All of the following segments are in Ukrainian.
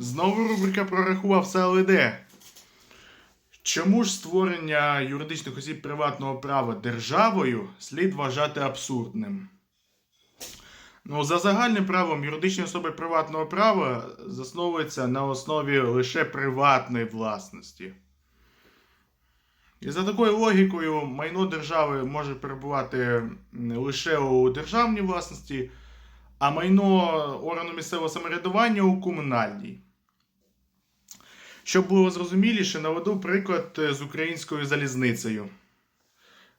Знову рубрика прорахував все ЛД. Чому ж створення юридичних осіб приватного права державою слід вважати абсурдним? Ну, за загальним правом, юридичні особи приватного права засновуються на основі лише приватної власності. І за такою логікою, майно держави може перебувати лише у державній власності, а майно органу місцевого самоврядування у комунальній. Щоб було зрозуміліше, наведу приклад е, з українською залізницею.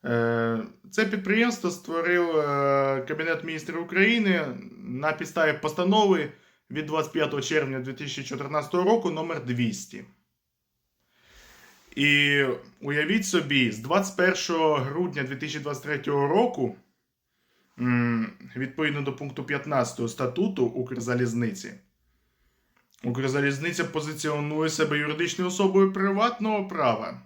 Е, Це підприємство створив е, Кабінет міністрів України на підставі постанови від 25 червня 2014 року номер 200. І уявіть собі, з 21 грудня 2023 року, відповідно до пункту 15 статуту Укрзалізниці, Укрзалізниця позиціонує себе юридичною особою приватного права.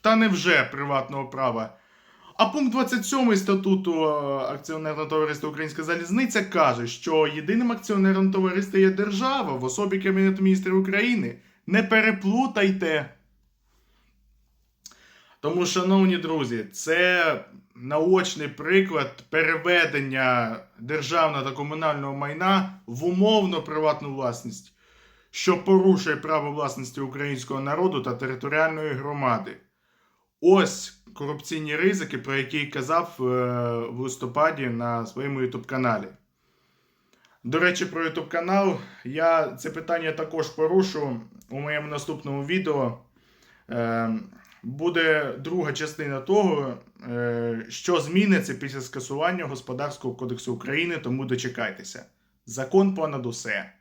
Та не вже приватного права. А пункт 27 статуту е, акціонерного товариства Українська залізниця каже, що єдиним акціонером товариства є держава в особі Кабінету міністрів України. Не переплутайте. Тому, шановні друзі, це наочний приклад переведення державного та комунального майна в умовно приватну власність, що порушує право власності українського народу та територіальної громади. Ось корупційні ризики, про які казав е, в листопаді на своєму YouTube каналі. До речі, про YouTube канал я це питання також порушу у моєму наступному відео. Буде друга частина того, е, що зміниться після скасування Господарського кодексу України, тому дочекайтеся. Закон понад усе.